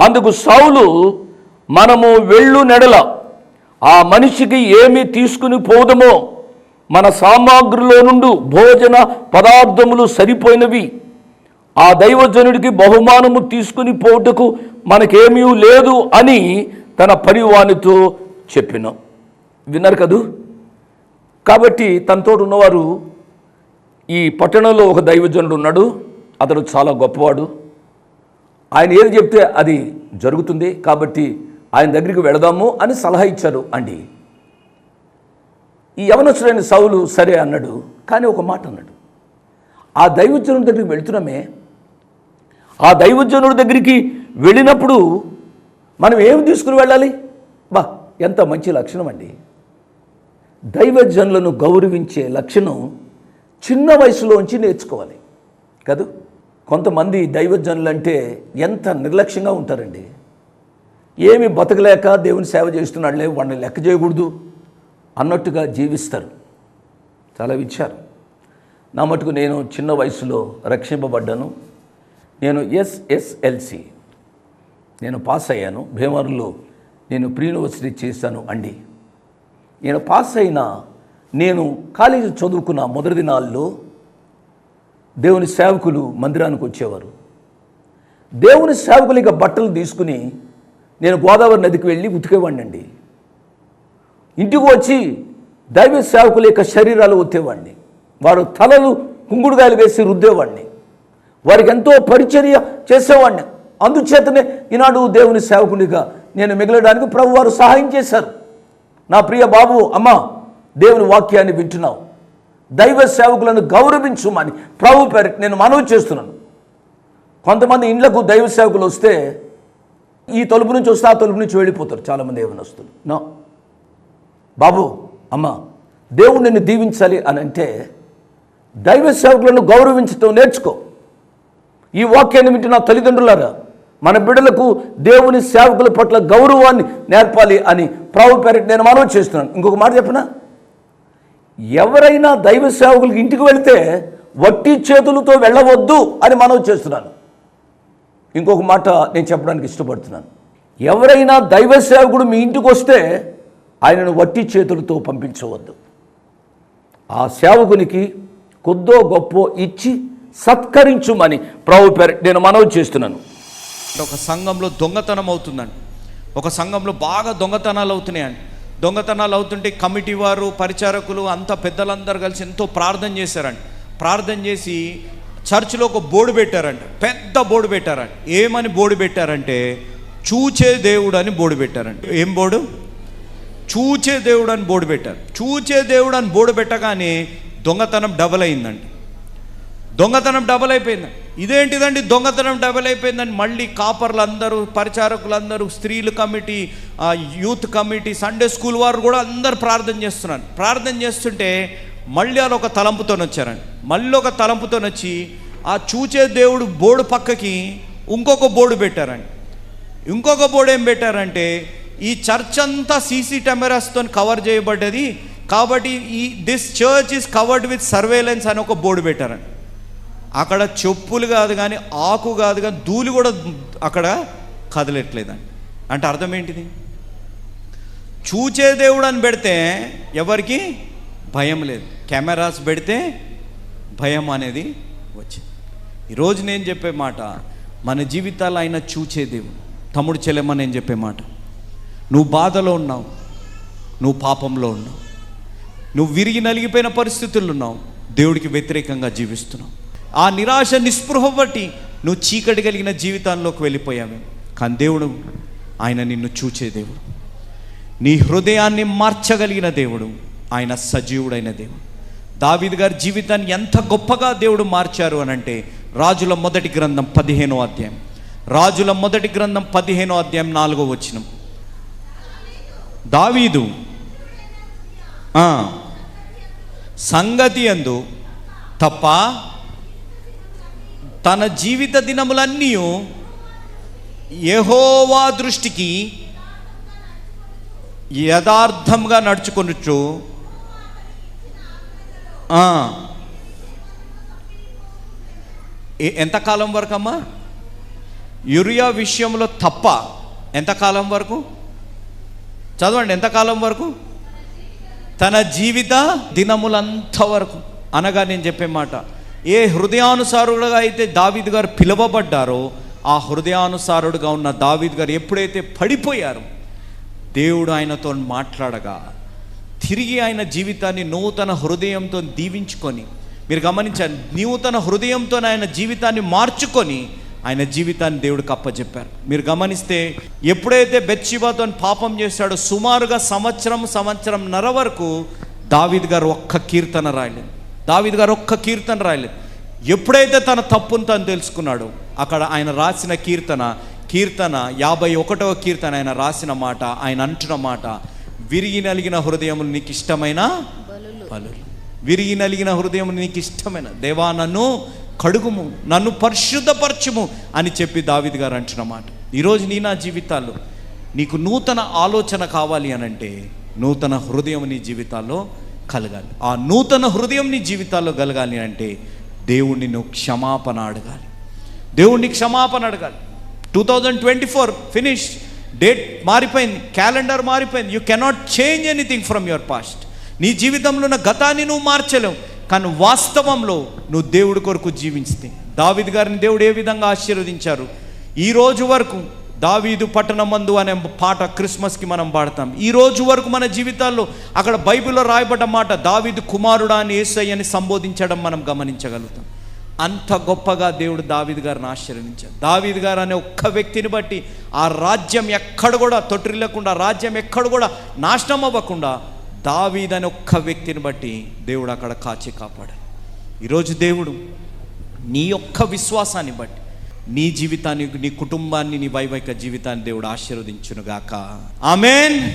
అందుకు సౌలు మనము వెళ్ళు నెడల. ఆ మనిషికి ఏమి తీసుకుని పోదమో మన సామాగ్రిలో నుండి భోజన పదార్థములు సరిపోయినవి. ఆ దైవజనుడికి బహుమానము తీసుకుని పోవుటకు మనకేమీ లేదు అని తన పరివానితో చెప్పిన. విన్నారు కదూ? కాబట్టి తనతో ఉన్నవారు ఈ పట్టణంలో ఒక దైవజనుడు ఉన్నాడు. అతడు చాలా గొప్పవాడు. ఆయన ఏది చెప్తే అది జరుగుతుంది కాబట్టి ఆయన దగ్గరికి వెళదాము అని సలహా ఇచ్చారు అండి. ఈ యవనస్తుడైన సౌలు సరే అన్నాడు కానీ ఒక మాట అన్నాడు. ఆ దైవజనుడి దగ్గరికి వెళుతున్నామే. ఆ దైవజనుడి దగ్గరికి వెళ్ళినప్పుడు మనం ఏం తీసుకుని వెళ్ళాలి? బా ఎంత మంచి లక్షణం అండి. దైవజనులను గౌరవించే లక్షణం చిన్న వయసులోంచి నేర్చుకోవాలి. కదూ? కొంతమంది దైవజనులు అంటే ఎంత నిర్లక్ష్యంగా ఉంటారండి? ఏమి బతకలేక దేవుని సేవ చేస్తున్నాడులే వాడిని లెక్క చేయకూడదు అన్నట్టుగా జీవిస్తారు. చాలా విచారం. నా మటుకు నేను చిన్న వయసులో రక్షింపబడ్డాను. నేను ఎస్ఎస్ఎల్సి. నేను పాస్ అయ్యాను. భీమవరంలో నేను ప్రీ యూనివర్సిటీ చేశాను అండి. నేను పాస్ అయిన నేను కాలేజీ చదువుకున్న మొదటి దినాల్లో దేవుని సేవకులు మందిరానికి వచ్చేవారు. దేవుని సేవకులు ఇక బట్టలు తీసుకుని నేను గోదావరి నదికి వెళ్ళి ఉతికేవాడినండి. అండి ఇంటికి వచ్చి దైవ సేవకుల యొక్క శరీరాలు ఒత్తేవాడిని వారు తలలు కుంగుడుగాయలు వేసి రుద్దేవాడిని. వారికి ఎంతో పరిచర్య చేసేవాడిని. అందుచేతనే ఈనాడు దేవుని సేవకునిగా నేను మిగలడానికి ప్రభు వారు సహాయం చేశారు. నా ప్రియ బాబు అమ్మ దేవుని వాక్యాన్ని వింటున్నావు. దైవ సేవకులను గౌరవించుమని ప్రభు పేరు నేను మనవి చేస్తున్నాను. కొంతమంది ఇండ్లకు దైవ సేవకులు వస్తే ఈ తలుపు నుంచి వస్తే ఆ తలుపు నుంచి వెళ్ళిపోతారు. చాలామంది ఏమైనా వస్తుంది నో. బాబు అమ్మ దేవుడు నిన్ను దీవించాలి అని అంటే దైవ సేవకులను గౌరవించటం నేర్చుకో. ఈ వాక్యాన్ని వింటున్న తల్లిదండ్రులారా మన బిడ్డలకు దేవుని సేవకుల పట్ల గౌరవాన్ని నేర్పాలి అని ప్రభు పేరటి నేను మనవి చేస్తున్నాను. ఇంకొక మాట చెప్పనా? ఎవరైనా దైవ సేవకులకి ఇంటికి వెళితే వట్టి చేతులతో వెళ్ళవద్దు అని మనవి చేస్తున్నాను. ఇంకొక మాట నేను చెప్పడానికి ఇష్టపడుతున్నాను. ఎవరైనా దైవ సేవకుడు మీ ఇంటికి వస్తే ఆయనను వట్టి చేతులతో పంపించవద్దు. ఆ సేవకునికి కొద్దో గొప్ప ఇచ్చి సత్కరించుమని ప్రభు పేరు నేను మనవి చేస్తున్నాను. ఒక సంఘంలో దొంగతనం అవుతుందండి. ఒక సంఘంలో బాగా దొంగతనాలు అవుతున్నాయండి. దొంగతనాలు అవుతుంటే కమిటీ వారు పరిచారకులు అంతా పెద్దలందరూ కలిసి ఎంతో ప్రార్థన చేశారండి ప్రార్థన చేసి చర్చిలో ఒక బోర్డు పెట్టారంట. పెద్ద బోర్డు పెట్టారంట. ఏమని బోర్డు పెట్టారంటే చూచే దేవుడు అని బోర్డు పెట్టారంట. ఏం బోర్డు? చూచే దేవుడు అని బోర్డు పెట్టారు. చూచే దేవుడు అని బోర్డు పెట్టగానే దొంగతనం డబల్ అయిందండి దొంగతనం డబల్ అయిపోయింది. ఇదేంటిదండి దొంగతనం డబల్ అయిపోయిందని మళ్ళీ కాపర్లు అందరూ పరిచారకులందరూ స్త్రీలు కమిటీ ఆ, యూత్ కమిటీ సండే స్కూల్ వారు కూడా అందరు ప్రార్థన చేస్తున్నారు. ప్రార్థన చేస్తుంటే మళ్ళీ వాళ్ళు ఒక తలంపుతో వచ్చారండి. మళ్ళీ ఒక తలంపుతో వచ్చి ఆ చూచే దేవుడు బోర్డు పక్కకి ఇంకొక బోర్డు పెట్టారండి. ఇంకొక బోర్డు ఏం పెట్టారంటే ఈ చర్చ్ అంతా సీసీ కెమెరాస్తో కవర్ చేయబడ్డది కాబట్టి ఈ this church is covered with surveillance అని ఒక బోర్డు పెట్టారండి. అక్కడ చెప్పులు కాదు కానీ ఆకు కాదు కానీ ధూళి కూడా అక్కడ కదలట్లేదండి. అంటే అర్థం ఏంటిది? చూచే దేవుడు అని పెడితే ఎవరికి? భయం లేదు. కెమెరాస్ పెడితే భయం అనేది వచ్చింది. ఈరోజు నేను చెప్పే మాట మన జీవితాలు ఆయన చూచే దేవుడు. తమ్ముడు చెల్లెమ్మ నేను చెప్పే మాట. నువ్వు బాధలో ఉన్నావు. నువ్వు పాపంలో ఉన్నావు. నువ్వు విరిగి నలిగిపోయిన పరిస్థితుల్లో ఉన్నావు. దేవుడికి వ్యతిరేకంగా జీవిస్తున్నావు. ఆ నిరాశ నిస్పృహ బట్టి నువ్వు చీకటి కలిగిన జీవితాల్లోకి వెళ్ళిపోయావు. కానీ దేవుడు ఆయన నిన్ను చూచే దేవుడు. నీ హృదయాన్ని మార్చగలిగిన దేవుడు ఆయన సజీవుడైన దేవుడు. దావీదు గారి జీవితాన్ని ఎంత గొప్పగా దేవుడు మార్చారు అని అంటే రాజుల మొదటి గ్రంథం పదిహేనో అధ్యాయం. రాజుల మొదటి గ్రంథం పదిహేనో అధ్యాయం నాలుగో వచనం. దావీదు సంగతి అందు తప్ప తన జీవిత దినములన్నీ యహోవా దృష్టికి యథార్థంగా నడుచుకొనొచ్చు ఎంతకాలం వరకు అమ్మా యురియా విషయంలో తప్ప ఎంతకాలం వరకు? చదవండి ఎంతకాలం వరకు? తన జీవిత దినములంత వరకు. అనగా నేను చెప్పే మాట ఏ హృదయానుసారుడుగా అయితే దావీద్ గారు పిలువబడ్డారో ఆ హృదయానుసారుడుగా ఉన్న దావీద్ గారు ఎప్పుడైతే పడిపోయారో దేవుడు ఆయనతో మాట్లాడగా తిరిగి ఆయన జీవితాన్ని నూతన హృదయంతో దీవించుకొని మీరు గమనించండి నూతన హృదయంతో ఆయన జీవితాన్ని మార్చుకొని ఆయన జీవితాన్ని దేవుడికి అప్పచెప్పారు మీరు గమనిస్తే ఎప్పుడైతే బెచ్చిబాతో పాపం చేశాడో సుమారుగా సంవత్సరం సంవత్సరం నర వరకు దావీద్ గారు ఒక్క కీర్తన రాయలేదు. దావీద్ గారు ఒక్క కీర్తన రాయలేదు. ఎప్పుడైతే తన తప్పును తను తెలుసుకున్నాడో. అక్కడ ఆయన రాసిన కీర్తన కీర్తన యాభై ఒకటవ కీర్తన ఆయన రాసిన మాట ఆయన అంటున్న మాట విరిగి నలిగిన హృదయములు నీకు ఇష్టమైన బలులు. విరిగి నలిగిన హృదయం నీకు ఇష్టమైన దేవా నన్ను కడుగుము నన్ను పరిశుద్ధపరచుము అని చెప్పి దావిద్ గారు అంటున్న మాట. ఈరోజు నీ నా జీవితాల్లో నీకు నూతన ఆలోచన కావాలి అని అంటే నూతన హృదయం నీ జీవితాల్లో కలగాలి. ఆ నూతన హృదయం నీ జీవితాల్లో కలగాలి అంటే దేవుణ్ణి నువ్వు క్షమాపణ అడగాలి. దేవుణ్ణి క్షమాపణ అడగాలి. Two thousand twenty four finish date మారిపోయింది. క్యాలెండర్ మారిపోయింది. You cannot change anything from your past నీ జీవితంలో ఉన్న గతాన్ని నువ్వు మార్చలేవు. కానీ వాస్తవంలో నువ్వు దేవుడి కొరకు జీవించితే. దావిద్ గారిని దేవుడు ఏ విధంగా ఆశీర్వదించారు? ఈ రోజు వరకు దావీదు పట్టణమందు అనే పాట క్రిస్మస్కి మనం పాడతాం. ఈ రోజు వరకు మన జీవితాల్లో అక్కడ బైబిల్లో రాయబడ్డ మాట దావీదు కుమారుడా అని ఏసయ్యని సంబోధించడం మనం గమనించగలుగుతాం. అంత గొప్పగా దేవుడు దావీద్ గారిని ఆశీర్వదించాడు. దావీద్ గారు అనే ఒక్క వ్యక్తిని బట్టి ఆ రాజ్యం ఎక్కడ కూడా తొట్టిల్లకుండా రాజ్యం ఎక్కడ కూడా నాశనం అవ్వకుండా దావీద్ అనే ఒక్క వ్యక్తిని బట్టి దేవుడు అక్కడ కాచి కాపాడాడు. ఈరోజు దేవుడు నీ యొక్క విశ్వాసాన్ని బట్టి నీ జీవితాన్ని నీ కుటుంబాన్ని నీ వైవాహిక జీవితాన్ని దేవుడు ఆశీర్వదించునుగాక. ఆమెన్.